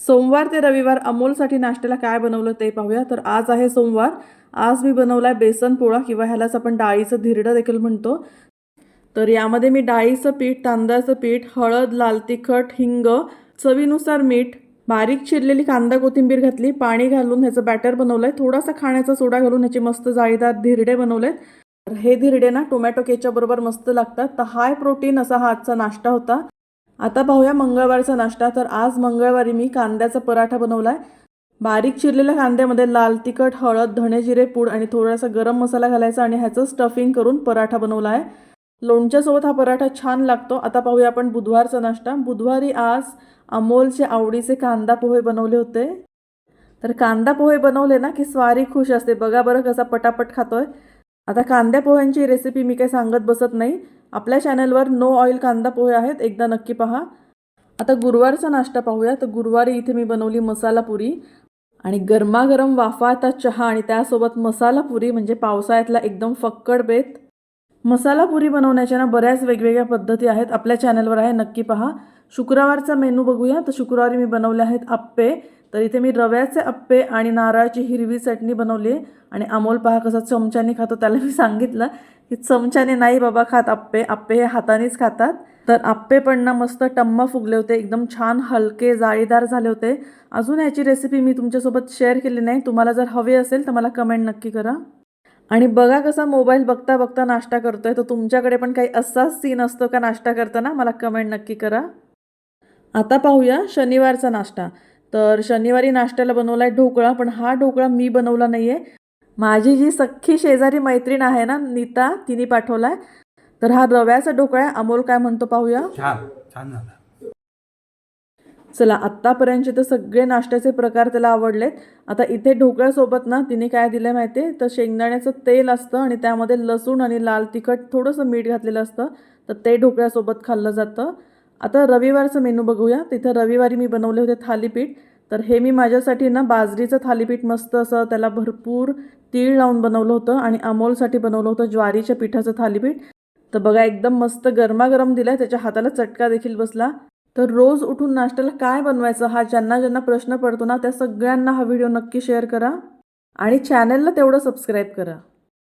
सोमवार ते रविवार अमोलसाठी नाश्त्याला काय बनवलं ते पाहूया. तर आज आहे सोमवार. आज मी बनवला आहे बेसन पोळा किंवा ह्यालाच आपण डाळीचं धिरडं देखील म्हणतो. तर यामध्ये मी डाळीचं पीठ तांदळाचं पीठ हळद लाल तिखट हिंग चवीनुसार मीठ बारीक चिरलेली कांदा कोथिंबीर घातली पाणी घालून ह्याचं बॅटर बनवलं आहे थोडासा खाण्याचा सोडा घालून ह्याचे मस्त जाळीदार धिरडे बनवले तर हे धिरडे ना टोमॅटो केच्याबरोबर मस्त लागतात. तर हाय प्रोटीन असा हा आजचा नाश्ता होता. आता पाहूया मंगळवारचा नाश्ता. तर आज मंगळवारी मी कांद्याचा पराठा बनवला आहे बारीक चिरलेल्या कांद्यामध्ये लाल तिखट हळद धणे जिरे पूड आणि थोडासा गरम मसाला घालायचा आणि ह्याचं स्टफिंग करून पराठा बनवला आहे लोणच्यासोबत हा पराठा छान लागतो. आता पाहूया आपण बुधवारचा नाश्ता. बुधवारी आज अमोलचे आवडीचे कांदा पोहे बनवले होते. तर कांदा पोहे बनवले ना की स्वारी खुश असते. बघा बरं कसा पटापट खातोय. आता कांद्या पोह्यांची रेसिपी मी काही सांगत बसत नाही. आपल्या चॅनलवर नो ऑइल कांदा पोहे आहेत एकदा नक्की पहा. आता गुरुवारचा नाश्ता पाहूया. तर गुरुवारी इथे मी बनवली मसाला पुरी आणि गरमागरम वाफाळता चहा आणि त्यासोबत मसाला पुरी म्हणजे पावसाळ्यातला एकदम फक्कड बेत. मसाला पुरी बनवण्याच्या ना बऱ्याच वेगवेगळ्या पद्धती आहेत. आपल्या चॅनलवर आहे नक्की पहा. शुक्रवारचा मेनू बघूया. तर शुक्रवारी मी बनवले आहेत आप्पे. तर इथे मी रव्याचे अप्पे आणि नारळाची हिरवी चटणी बनवली आहे. आणि अमोल पहा कसा चमच्याने खातो त्याला मी सांगितलं की चमच्याने नाही बाबा खात आप्पे आप्पे हे हातानेच खातात. तर आप्पे पण ना मस्त टम्म फुगले होते एकदम छान हलके जाळीदार झाले होते. अजून याची रेसिपी मी तुमच्यासोबत शेअर केली नाही. तुम्हाला जर हवी असेल तर मला कमेंट नक्की करा. आणि बघा कसा मोबाईल बघता बघता नाश्ता करतोय. तर तुमच्याकडे पण काही असाच सीन असतो का नाश्ता करताना? मला कमेंट नक्की करा. आता पाहूया शनिवारचा नाश्ता. तर शनिवारी नाश्त्याला बनवला आहे ढोकळा पण हा ढोकळा मी बनवला नाही आहे माझी जी सख्खी शेजारी मैत्रीण आहे ना नीता तिने पाठवला आहे तर हा रव्याचा ढोकळा अमोल काय म्हणतो पाहूया? छान छान झाला. चला आत्तापर्यंतचे तर सगळे नाश्त्याचे प्रकार त्याला आवडलेत. आता इथे ढोकळ्यासोबत ना तिने काय दिलं माहिती आहे तर शेंगदाण्याचं तेल असतं आणि त्यामध्ये लसूण आणि लाल तिखट थोडंसं मीठ घातलेलं असतं. तर ते ढोकळ्यासोबत खाल्लं जातं. आता रविवारचं मेनू बघूया. तिथं रविवारी मी बनवले होते थालीपीठ. तर हे मी माझ्यासाठी ना बाजरीचं थालीपीठ मस्त असं त्याला भरपूर तीळ लावून बनवलं होतं आणि अमोलसाठी बनवलं होतं ज्वारीच्या पिठाचं थालीपीठ. तर बघा एकदम मस्त गरमागरम दिलं त्याच्या हाताला चटका देखील बसला. तर रोज उठून नाश्त्याला काय बनवायचं हा ज्यांना ज्यांना प्रश्न पडतो ना त्या सगळ्यांना हा व्हिडिओ नक्की शेअर करा आणि चॅनलला तेवढं सबस्क्राईब करा.